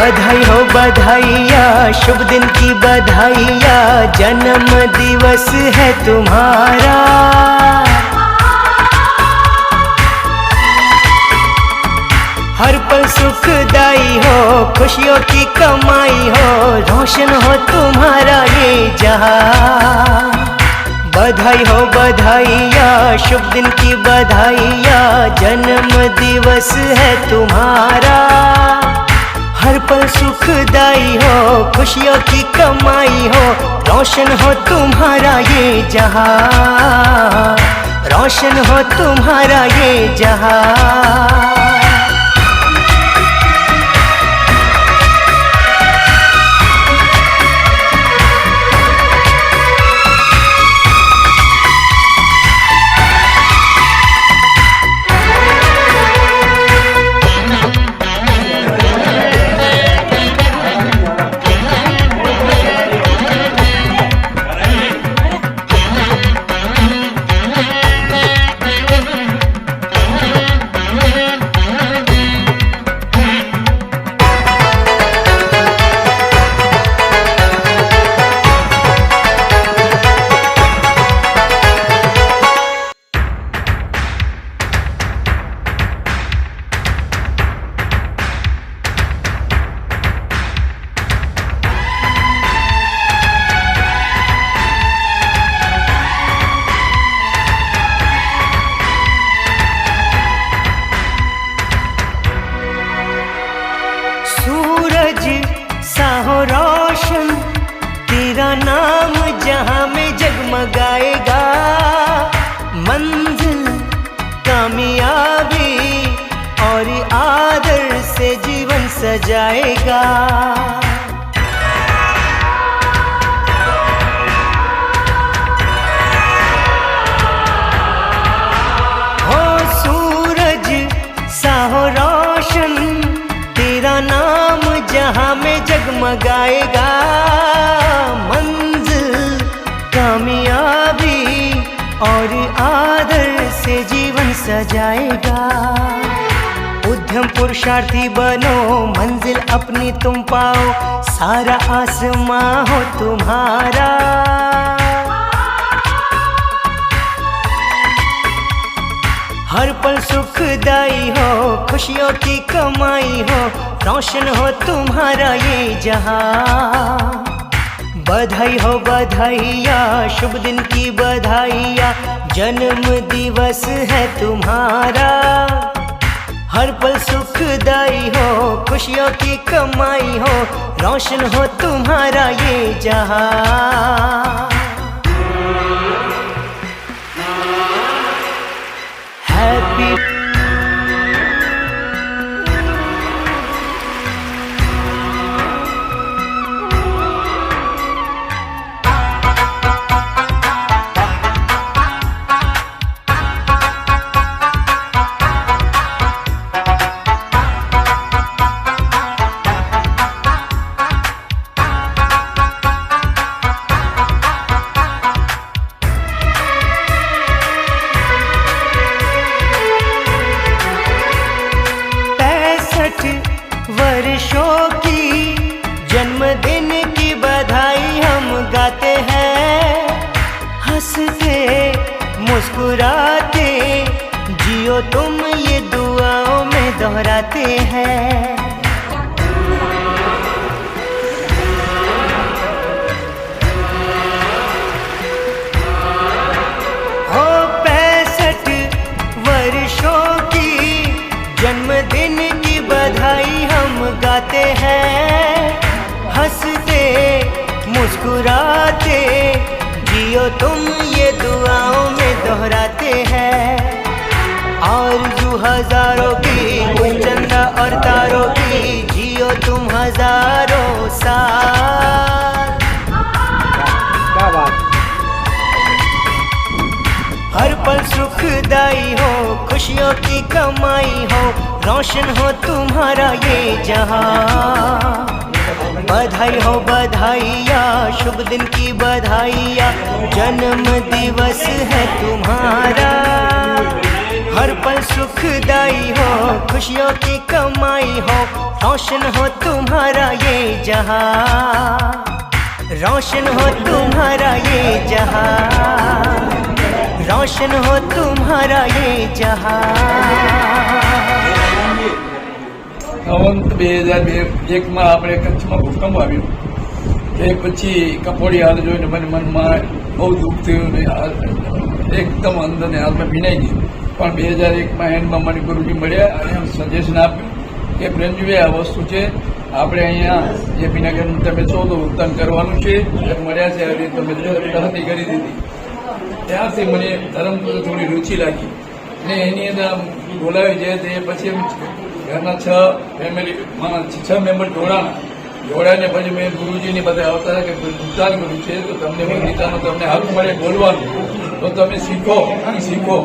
बधाई हो बधाइया, शुभ दिन की बधाइया, जन्म दिवस है तुम्हारा। हर पल सुखदाई हो, खुशियों की कमाई हो, रोशन हो तुम्हारा ये जहाँ। बधाई हो बधाइया, शुभ दिन की बधाइया, जन्म दिवस है तुम्हारा। हर पल सुखदाई हो, खुशियों की कमाई हो, रोशन हो तुम्हारा ये जहा, रोशन हो तुम्हारा ये जहाँ। तेरा नाम जहाँ में जगमगाएगा। मंजिल, कामयाबी और आदर से जीवन सजाएगा। सूरज, साहो रोशन, तेरा नाम जहाँ में जगमगाएगा। और आदर से जीवन सजाएगा। उद्यम पुरुषार्थी बनो, मंजिल अपनी तुम पाओ, सारा आसमां हो तुम्हारा। हर पल सुखदाई हो, खुशियों की कमाई हो, रोशन हो तुम्हारा ये जहाँ। बधाई हो बधाइया, शुभ दिन की बधाइया। जन्म दिवस है तुम्हारा। हर पल सुखदाई हो, खुशियों की कमाई हो, रोशन हो तुम्हारा ये जहाँ। दोहराते हैं। हो पैंसठ वर्षों की जन्मदिन की बधाई हम गाते हैं। हँसते, मुस्कुराते, जियो तुम ये दुआओं में दोहराते हैं। और जू हज़ारों की चंदा और तारों की जियो तुम हज़ारों साल। हर पल सुखदाई हो खुशियों की कमाई हो रोशन हो तुम्हारा ये जहाँ। बधाई हो बधाइया शुभ दिन की बधाइया जन्म दिवस है तुम्हारा। हर पल सुखदाई हो खुशियों की कमाई हो रोशन हो तुम्हारा ये जहां रोशन हो तुम्हारा ये जहां रोशन हो तुम्हारा ये जहां અવંત બે હજાર બે એકમાં આપણે કચ્છમાં ભૂકંપ આવ્યો એ પછી કપોડી હાલ જોઈને મને મનમાં બહુ દુઃખ થયું ને આ એકદમ અંદરને હાલમાં ભીનાઈ ગઈ પણ બે હજાર એકમાં એન્ડમાં મને ગુરુજી મળ્યા અને એમ સજેશન આપ્યું કે પ્રેમજીભાઈ આ વસ્તુ છે. આપણે અહીંયા જે વિનાગરનું તમે છો તો ઉત્તમ કરવાનું છે. મળ્યા છે હવે તમે તહતી કરી દીધી. ત્યારથી મને ધર્મ થોડી રુચિ લાગી. અને એની અંદર બોલાવી જાય તે પછી ઘરના છ ફેમિલી છ મેમ્બર જોડાણા. જોડાને પછી મેં ગુરુજીની બધા આવતા હતા કે ભૂતાન ગુરુ છે, તો તમને ગીતાનો તમને હક મળે બોલવાનું. તો તમે શીખો, અને શીખો.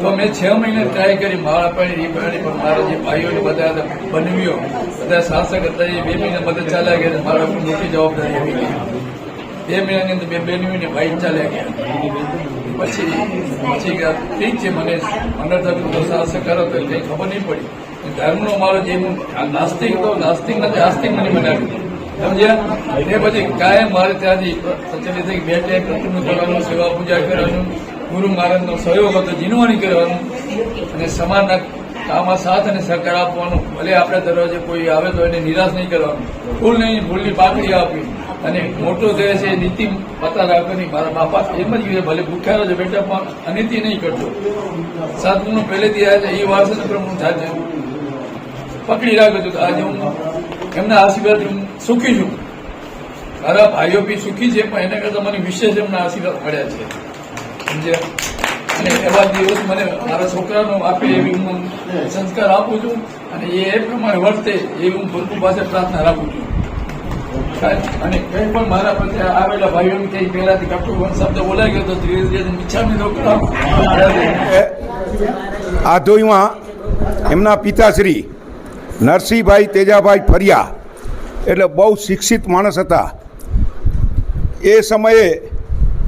તો મેં છ મહિને ટ્રાય કરી મારા પાણી રી પાણી પણ મારા જે ભાઈઓને બધા હતા, બનવીઓ, બધા શાસક હતા, એ બે મહિના બધા ચાલ્યા ગયા, મારા પર મોટી જવાબદારી આવી ગઈ. બે મહિનાની અંદર બે બેનવીને ભાઈ ચાલ્યા ગયા. પછી પછી ઠીક છે, મને મને તો શાસક કરો, તો કંઈ ખબર નહીં પડી. ધર્મનો મારો જે નાસ્તિક હતો, નાસ્તિક નથી, આસ્તિક મને બનાવ્યું. સમજ્યા? એ પછી કાયમ મારે ત્યાંથી સચલિત બે ટાઈમ કરવાનું, સેવા પૂજા કરવાનું ગુરુ મહારાજનો સહયોગ હતો, જીનવાની કરવાનું. અને સમાજના કામમાં સાથ અને સહકાર આપવાનું. ભલે આપણા દરવાજે કોઈ આવે તો એને નિરાશ નહીં કરવાનું. ફૂલ નહીં ફૂલની પાકડી આપી. અને મોટો દેહ છે, નીતિ પતા રાખવાની મારા બાપા એમ જ કહે, ભલે ભૂખ્યા છો બેટા, પણ અનિતિ નહીં કરતો. સાધુનો પહેલેથી આવ્યા છે, એ વારસાને પ્રમુખ થાય પકડી રાખ્યો તો આજે હું એમના આશીર્વાદ હું સુખી છું. મારા ભાઈઓ બી સુખી છે, પણ એના કરતાં મને વિશેષ એમના આશીર્વાદ મળ્યા છે. અને એવા દિવસ મને મારા છોકરાનો આપે એવી હું સંસ્કાર આપું છું અને એ પ્રમાણે વર્તે એવી હું ભરપૂર પાસે પ્રાર્થના રાખું છું. અને કંઈ પણ મારા પ્રત્યે આવેલા ભાઈઓ કંઈ પહેલાથી કટુ શબ્દ બોલાઈ ગયો તો ધીરે ધીરે ઈચ્છા તો આધોઈમાં એમના પિતાશ્રી નરસિંહભાઈ તેજાભાઈ ફરિયા એટલે બહુ શિક્ષિત માણસ હતા. એ સમયે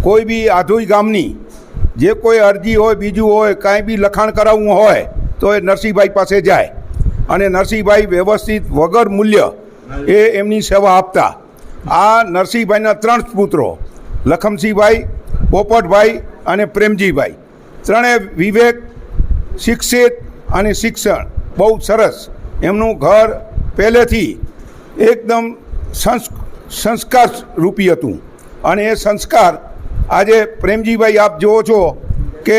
કોઈ બી આધોઈ ગામની જે કોઈ અરજી હોય, બીજું હોય, કાંઈ બી લખાણ કરાવવું હોય, તો એ નરસિંહભાઈ પાસે જાય. અને નરસિંહભાઈ વ્યવસ્થિત વગર મૂલ્ય એ એમની સેવા આપતા. આ નરસિંહભાઈના ત્રણ પુત્રો, લખમસિંહભાઈ, પોપટભાઈ અને પ્રેમજીભાઈ. ત્રણેય વિવેક, શિક્ષિત અને શિક્ષણ, બહુ સરસ. એમનું ઘર પહેલેથી એકદમ સંસ્ સંસ્કાર રૂપી હતું. અને એ સંસ્કાર આજે પ્રેમજીભાઈ, આપ જુઓ છો કે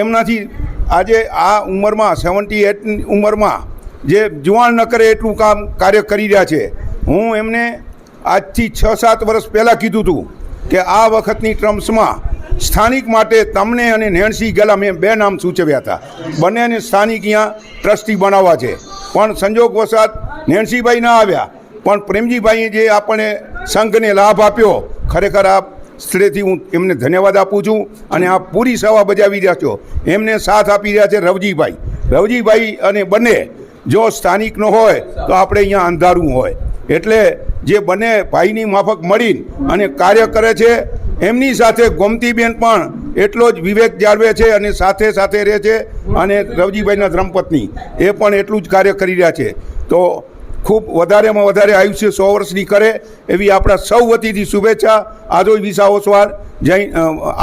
એમનાથી આજે આ ઉંમરમાં, સેવન્ટી એટ ઉંમરમાં જે જુવાન ન કરે એટલું કામ કાર્ય કરી રહ્યા છે. હું એમને આજથી છ સાત વર્ષ પહેલાં કીધું હતું કે આ વખતની ટ્રમ્પ્સમાં સ્થાનિક માટે તમને અને નેણસી ગેલા મેં બે નામ સૂચવ્યા હતા. બંનેને સ્થાનિક અહીંયા ટ્રસ્ટી બનાવવા છે. પણ સંજોગ વસાત નેણસીભાઈ ના આવ્યા. પણ પ્રેમજીભાઈએ જે આપણને સંઘને લાભ આપ્યો, ખરેખર આ સ્થળેથી હું એમને ધન્યવાદ આપું છું અને આ પૂરી સેવા બજાવી રહ્યા છો. એમને સાથ આપી રહ્યા છે રવજીભાઈ. રવજીભાઈ અને બંને જો સ્થાનિકનો હોય તો આપણે અહીંયા અંધારું હોય. એટલે જે બંને ભાઈની માફક મળીને અને કાર્ય કરે છે, એમની સાથે ગોમતીબેન પણ એટલો જ વિવેક જાળવે છે અને સાથે સાથે રહે છે અને રવજીભાઈના ધર્મપત્ની એ પણ એટલું જ કાર્ય કરી રહ્યા છે. તો ખૂબ વધારેમાં વધારે આયુષ્ય સો વર્ષની કરે એવી આપણા સૌ વતીથી શુભેચ્છા. આદોઈ વિસા ઓસવાર જય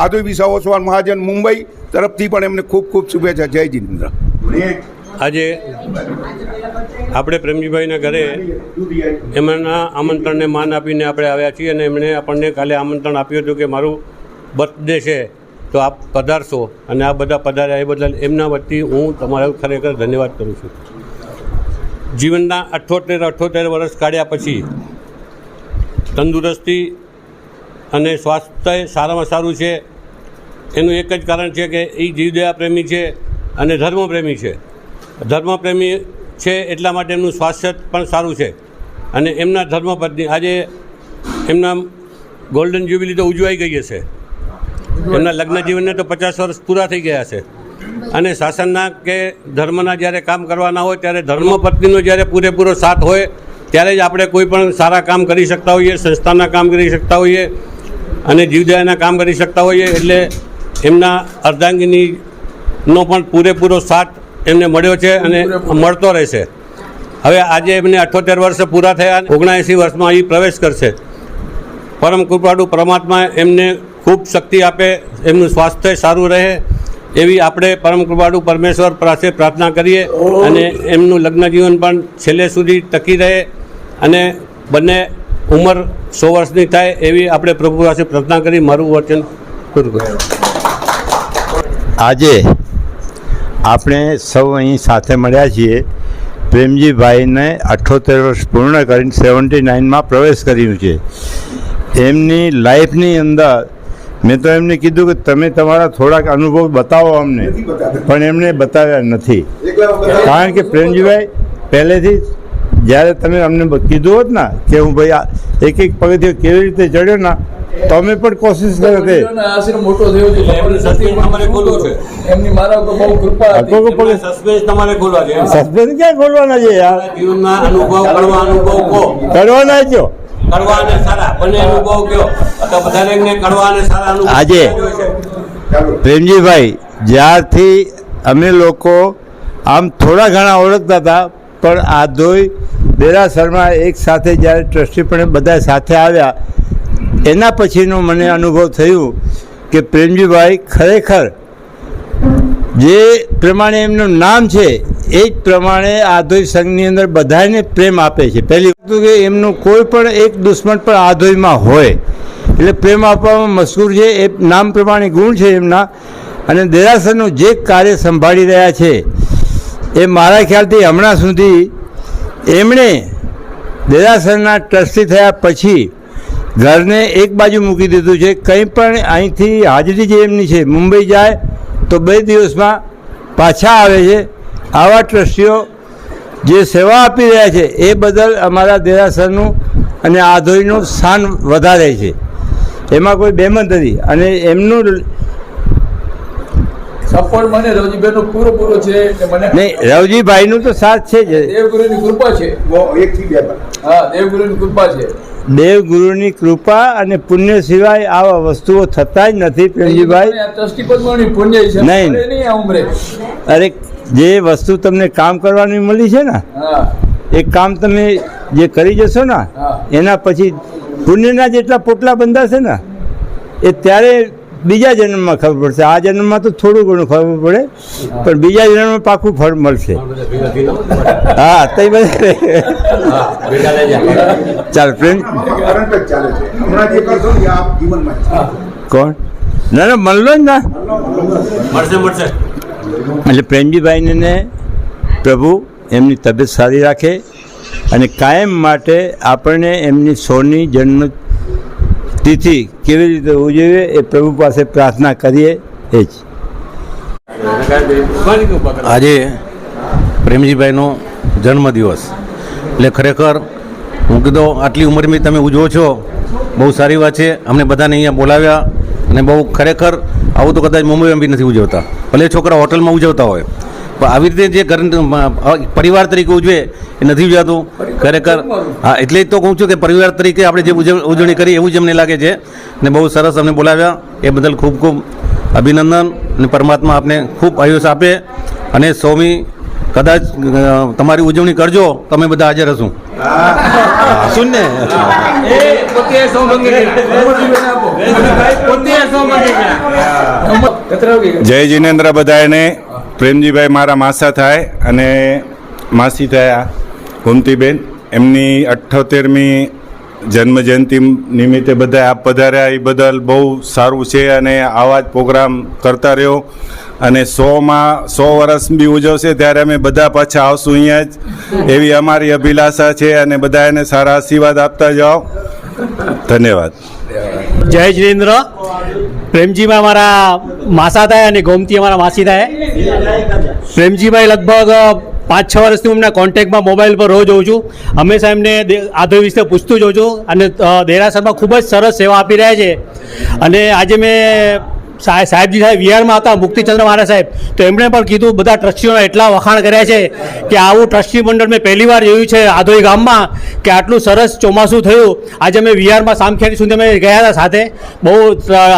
આદોય વિસા ઓસવાર મહાજન મુંબઈ તરફથી પણ એમને ખૂબ ખૂબ શુભેચ્છા. જય જીનેન્દ્ર. આજે આપણે પ્રેમજીભાઈના ઘરે એમના આમંત્રણને માન આપીને આપણે આવ્યા છીએ અને એમણે આપણને કાલે આમંત્રણ આપ્યું હતું કે મારું બર્થડે છે, તો આપ પધારશો. અને આ બધા પધાર્યા એ બદલ એમના વતી હું તમારો ખરેખર ધન્યવાદ કરું છું. જીવનના અઠ્ઠોતેર અઠ્ઠોતેર વર્ષ કાઢ્યા પછી તંદુરસ્તી અને સ્વાસ્થ્ય સારામાં સારું છે. એનું એક જ કારણ છે કે એ જીવદયા પ્રેમી છે અને ધર્મપ્રેમી છે. ધર્મપ્રેમી છે એટલા માટે એમનું સ્વાસ્થ્ય પણ સારું છે. અને એમના ધર્મપત્ની આજે એમના ગોલ્ડન જ્યુબિલી તો ઉજવાઈ ગઈ હશે. એમના લગ્ન જીવનને તો પચાસ વર્ષ પૂરા થઈ ગયા છે અને શાસનના કે ધર્મના જ્યારે કામ કરવાના હોય ત્યારે ધર્મપત્નીનો જ્યારે પૂરેપૂરો સાથ હોય ત્યારે જ આપણે કોઈ પણ સારા કામ કરી શકતા હોઈએ સંસ્થાના કામ કરી શકતા હોઈએ અને જીવદયાના કામ કરી શકતા હોઈએ એટલે એમના અર્ધાંગીનીનો પણ પૂરેપૂરો સાથ એમને મળ્યો છે અને મળતો રહેશે. હવે આજે એમને અઠ્યોતેર વર્ષ પૂરા થયા ઓગણએંસી વર્ષમાં અહીં પ્રવેશ કરશે. પરમ કૃપાળુ પરમાત્મા એમને ખૂબ શક્તિ આપે એમનું સ્વાસ્થ્ય સારું રહે એવી આપણે પરમ કૃપાળુ પરમેશ્વર પાસે પ્રાર્થના કરીએ અને એમનું લગ્ન જીવન પણ છેલ્લે સુધી ટકી રહે અને બંને ઉંમર સો વર્ષની થાય એવી આપણે પ્રભુ પાસે પ્રાર્થના કરી મારું વચન પૂરું કર્યું. આજે આપણે સૌ અહીં સાથે મળ્યા છીએ. પ્રેમજીભાઈને અઠ્ઠોતેર વર્ષ પૂર્ણ કરીને સેવન્ટી નાઇનમાં પ્રવેશ કર્યું છે. એમની લાઈફની અંદર મેં તો એમને કીધું કે તમે તમારા થોડાક અનુભવ બતાવો અમને. પણ એમને બતાવ્યા નથી. કારણ કે પ્રેમજીભાઈ પહેલેથી જ જ્યારે તમે અમને કીધું હોત ને કે હું ભાઈ આ એક એક પગથિયો કેવી રીતે ચડ્યો ને તો અમે પણ કોશિશ કરી હતી મોટો થયો છે તમારે ખોલવું છે. એમની મારા ઉપર બહુ કૃપા હતી. કોઈ કોઈ પગ- સસ્પેન્સ તમારે ખોલવા છે. સસ્પેન્સ ક્યાં ખોલવાના છે યાર? જીવનના અનુભવ કરવાના છો. કડવા અને સારા. બંને અનુભવ કયો તો બધાને કડવા અને સારા અનુભવ આજે પ્રેમજીભાઈ જ્યારથી અમે લોકો આમ થોડા ઘણા ઓળખતા હતા પણ આ ધોઈ દેરાસરમાં એક સાથે જ્યારે ટ્રસ્ટીપણે બધા સાથે આવ્યા એના પછીનો મને અનુભવ થયું કે પ્રેમજીભાઈ ખરેખર જે પ્રમાણે એમનું નામ છે એ જ પ્રમાણે આધોઈ સંઘની અંદર બધાને પ્રેમ આપે છે. પહેલી વસ્તુ કે એમનું કોઈ પણ એક દુશ્મન પણ આધોઈમાં હોય. એટલે પ્રેમ આપવામાં મશહૂર છે, એ નામ પ્રમાણે ગુણ છે એમના. અને દેરાસરનું જે કાર્ય સંભાળી રહ્યા છે, એ મારા ખ્યાલથી હમણાં સુધી એમણે દેરાસરના ટ્રસ્ટી થયા પછી ઘરને એક બાજુ મૂકી દીધું છે. કંઈ પણ અહીંથી હાજરી જે એમની છે, મુંબઈ જાય તો બે દિવસમાં પાછા આવે છે. આવા ટ્રસ્ટીઓ જે સેવા આપી રહ્યા છે એ બદલ અમારા દેરાસરનું અને આધોઈનું સ્થાન વધારે છે. એમાં કોઈ બેમત નથી અને એમનું સપોર્ટ મને રવજીભાઈનો પૂરો પૂરો છે મને નહીં રવજીભાઈનું તો સાથ છે જ. દેવગુરુની કૃપા છે. એકથી બે હા દેવગુરુની કૃપા છે. દેવગુરુની કૃપા અને પુણ્ય સિવાય આવા વસ્તુઓ થતા જ નથી પ્રેમજીભાઈ. નહીં અરે જે વસ્તુ તમને કામ કરવાની મળી છે ને એ કામ તમે જે કરી જશો ને એના પછી પુણ્યના જેટલા પોટલા બંધાશે ને એ ત્યારે બીજા જન્મમાં ખબર પડશે. આ જન્મમાં તો થોડું ઘણું ખબર પડે પણ બીજા જન્મમાં પાકું ફળ મળશે. હા તો બધા ચાલ છે. કોણ? ના ના મળલો જ ના. એટલે પ્રેમજીભાઈને ને પ્રભુ એમની તબિયત સારી રાખે અને કાયમ માટે આપણને એમની સોની જન્મ તિથિ કેવી રીતે ઉજવીએ એ પ્રભુ પાસે પ્રાર્થના કરીએ એ જ. આજે પ્રેમજીભાઈનો જન્મદિવસ. એટલે ખરેખર હું કીધું, આટલી ઉંમરમાં તમે ઉજવો છો. બહુ સારી વાત છે. અમને બધાને અહીંયા બોલાવ્યા અને બહુ ખરેખર આવું તો કદાચ મુંબઈમાં બી નથી ઉજવતા. ભલે છોકરા હોટલમાં ઉજવતા હોય. આવી રીતે જે ઘર પરિવાર તરીકે ઉજવે એ નથી ઉજવાતું. ખરેખર, હા, એટલે જ તો કહું છું કે પરિવાર તરીકે આપણે જે ઉજવણી કરી એવું જ અમને લાગે છે. ને બહુ સરસ અમને બોલાવ્યા. એ બદલ ખૂબ ખૂબ અભિનંદન અને પરમાત્મા આપને ખૂબ આયુષ આપે. અને સ્વામી, કદાચ તમારી ઉજવણી કરજો, તમે બધા હાજર હશું. શું ને. જય જીનેન્દ્ર બધાને પ્રેમજીભાઈ મારા માસા થાય અને માસી થયા કુંતીબેન એમની અઠ્ઠોતેરમી જન્મજયંતિ નિમિત્તે બધા આપ પધાર્યા. એ બદલ બહુ સારું છે અને આવા જ પ્રોગ્રામ કરતા રહ્યો. અને સોમાં સો વર્ષ બી ઉજવશે ત્યારે અમે બધા પાછા આવશું અહીંયા જ. એવી અમારી અભિલાષા છે અને બધા એને સારા આશીર્વાદ આપતા જાઓ. ધન્યવાદ. જય જિનેન્દ્ર. પ્રેમજીભાઈ અમારા માસા થાય અને ગોમતી અમારા માસી થાય પ્રેમજીભાઈ લગભગ પાંચ છ વર્ષથી હું એમના કોન્ટેક્ટમાં મોબાઈલ પર રોજ હોઉં છું. હંમેશા એમને આધો વિશે પૂછતું જ હોઉં છું. અને દેરાસરમાં ખૂબ જ સરસ સેવા આપી રહ્યા છે. અને આજે મેં સાહેબ સાહેબજી સાહેબ, વિહારમાં હતા મુક્તિચંદ્ર મહારાજ સાહેબ, તો એમણે પણ કીધું, બધા ટ્રસ્ટીઓના એટલા વખાણ કર્યા છે કે આવું ટ્રસ્ટી મંડળ મેં પહેલી વાર જોયું છે આધોઈ ગામમાં કે આટલું સરસ ચોમાસું થયું. આજે અમે વિહારમાં સામખેડી સુધી અમે ગયા હતા સાથે. બહુ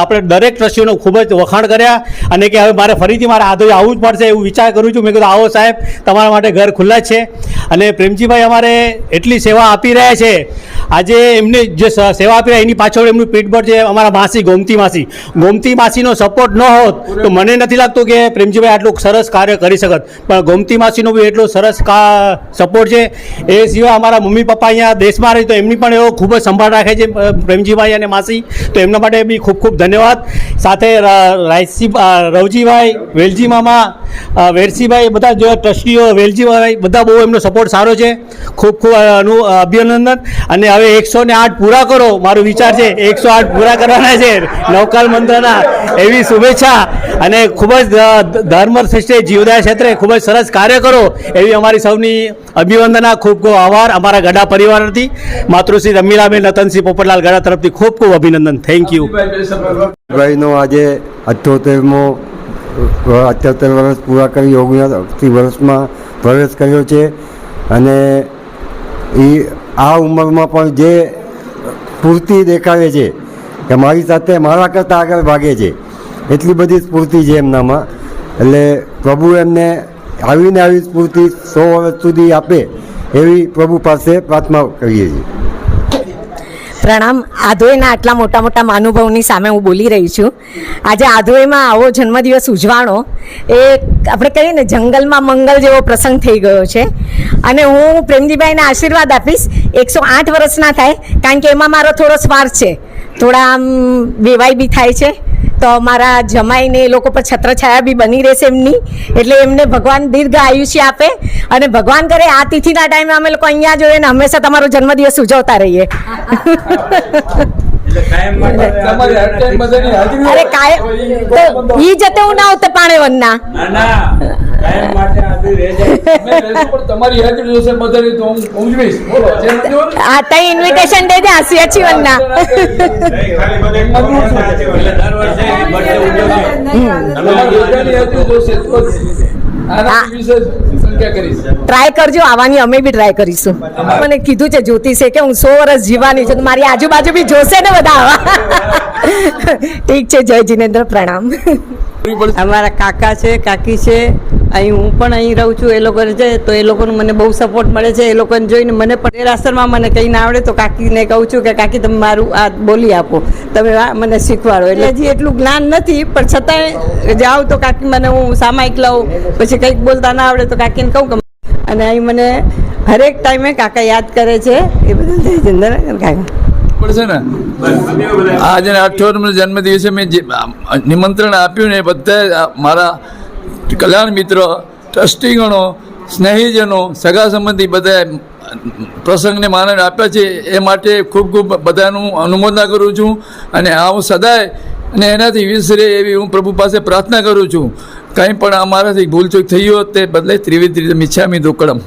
આપણે દરેક ટ્રસ્ટીઓનો ખૂબ જ વખાણ કર્યા અને કે હવે મારે ફરીથી મારે આધોઈ આવવું જ પડશે એવું વિચાર કરું છું. મેં કીધું, આવો સાહેબ, તમારા માટે ઘર ખુલ્લા છે. અને પ્રેમજીભાઈ અમારે એટલી સેવા આપી રહ્યા છે. આજે એમને જે સેવા આપી રહ્યા, એની પાછળ એમનું પીઠબળ છે અમારા માસી ગોમતી માસી. ગોમતી માસીનો સપોર્ટ ન હોત તો મને નથી લાગતું કે પ્રેમજીભાઈ આટલું સરસ કાર્ય કરી શકત. પણ ગોમતી માસીનો બી એટલો સરસ સપોર્ટ છે. એ સિવાય અમારા મમ્મી પપ્પા અહીંયા દેશમાં રહે તો એમની પણ એવો ખૂબ જ સંભાળ રાખે છે પ્રેમજીભાઈ અને માસી. તો એમના માટે બી ખૂબ ખૂબ ધન્યવાદ. સાથે રાયસી રવજીભાઈ, વેલજી મામા વેરસીભાઈ, બધા જો ટ્રસ્ટીઓ, વેલજીભાઈ, બધા બહુ એમનો સપોર્ટ સારો છે. ખૂબ ખૂબ અનુ અભિનંદન. અને હવે એકસો ને આઠ પૂરા કરો. મારો વિચાર છે એકસો આઠ પૂરા કરવાના છે. નવકાલ મંત્રના. એવી શુભેચ્છા. અને ખૂબ જ ધર્મ શ્રેષ્ઠ જીવદાય ક્ષેત્રે ખૂબ જ સરસ કાર્ય કરો. એવી અમારી સૌની અભિવંદના ખૂબ ખૂબ આભાર અમારા ગઢા પરિવારથી. માતૃશ્રી રમીલાબેન, રતનસિંહ પોપટલાલ ગઢા તરફથી ખૂબ ખૂબ અભિનંદન. થેન્ક યુ ભાઈનો આજે અઠ્યોતેરમો અઠ્યોતેર વર્ષ પૂરા કરી ઓગણસી વર્ષમાં પ્રવેશ કર્યો છે. અને એ આ ઉંમરમાં પણ જે સ્ફૂર્તિ દેખાડે છે કે મારી સાથે મારા કરતાં આગળ ભાગે છે, એટલી બધી સ્ફૂર્તિ છે એમનામાં. એટલે પ્રભુ એમને આવીને આવી સ્ફૂર્તિ સો વર્ષ સુધી આપે એવી પ્રભુ પાસે પ્રાર્થના કરીએ છીએ. પ્રણામ. આધોઈના આટલા મોટા મોટા મહાનુભાવની સામે હું બોલી રહી છું. આજે આધોઈમાં આવો જન્મદિવસ ઉજવાણો એ આપણે કહીએ ને, જંગલમાં મંગલ જેવો પ્રસંગ થઈ ગયો છે. અને હું પ્રેમજીભાઈને આશીર્વાદ આપીશ. એકસો આઠ વર્ષના થાય, કારણ કે એમાં મારો થોડો સ્વાર્થ છે. થોડા આમ બેવાય બી થાય છે. તો મારા જમાઈને એ લોકો પર છત્રછાયા બી બની રહેશે એમની. એટલે એમને ભગવાન દીર્ઘ આયુષ્ય આપે અને ભગવાન કરે આ તિથિના ટાઈમે અમે લોકો અહીંયા જોઈએ ને હંમેશા તમારો જન્મદિવસ ઉજવતા રહીએ. અરે કાય તો ઈ જતે હું ના હોતે પાણે વનના મેં રહેશું પણ તમારી હાજરી જોશે બધાની તો હું ઉજવીશ. બોલો જેમ જો ને. આ તઈ ઇન્વિટેશન દે દે વિશેષ સંખ્યા કરીશ ટ્રાય કરજો આવવાની અમે બી ટ્રાય કરીશું. મને કીધું છે જ્યોતિષે કે હું સો વર્ષ જીવાની છું તો મારી આજુબાજુ બી જોશે ને બધા. આવા ઠીક છે જય જીનેન્દ્ર પ્રણામ. અમારા કાકા છે, કાકી છે, અહીં હું પણ અહીં રહું છું, એ લોકો છે તો એ લોકોનું મને બહુ સપોર્ટ મળે છે, એ લોકોને જોઈને મને પણ દેરાસરમાં મને કંઈ ના આવડે, તો કાકીને કહું છું કે, કાકી, તમે મારું આ બોલી આપો. તમે મને શીખવાડો. એટલે હજી એટલું જ્ઞાન નથી, પણ છતાંય જાઉં તો કાકી મને હું સામાયિક લઉં. પછી કંઈક બોલતા ના આવડે તો કાકીને કહું કે, અને અહીં મને હરેક ટાઈમે કાકા યાદ કરે છે. એ બધું જય ચંદ્ર કાકા. પડશે ને? આજે અઠ્યોતેરમો જન્મદિવસે મેં જે નિમંત્રણ આપ્યું ને બધા મારા કલ્યાણ મિત્રો, ટ્રસ્ટીગણો, સ્નેહીજનો, સગા સંબંધી બધા પ્રસંગને માનવ આપ્યા છે. એ માટે ખૂબ ખૂબ બધાનું અનુમોદન કરું છું અને આ હું સદાય અને એનાથી વિસરે એવી હું પ્રભુ પાસે પ્રાર્થના કરું છું. કંઈ પણ અમારાથી ભૂલચૂક થઈ હોત તે બદલે ત્રિવિધ રીતે મિચ્છામી દુક્કડમ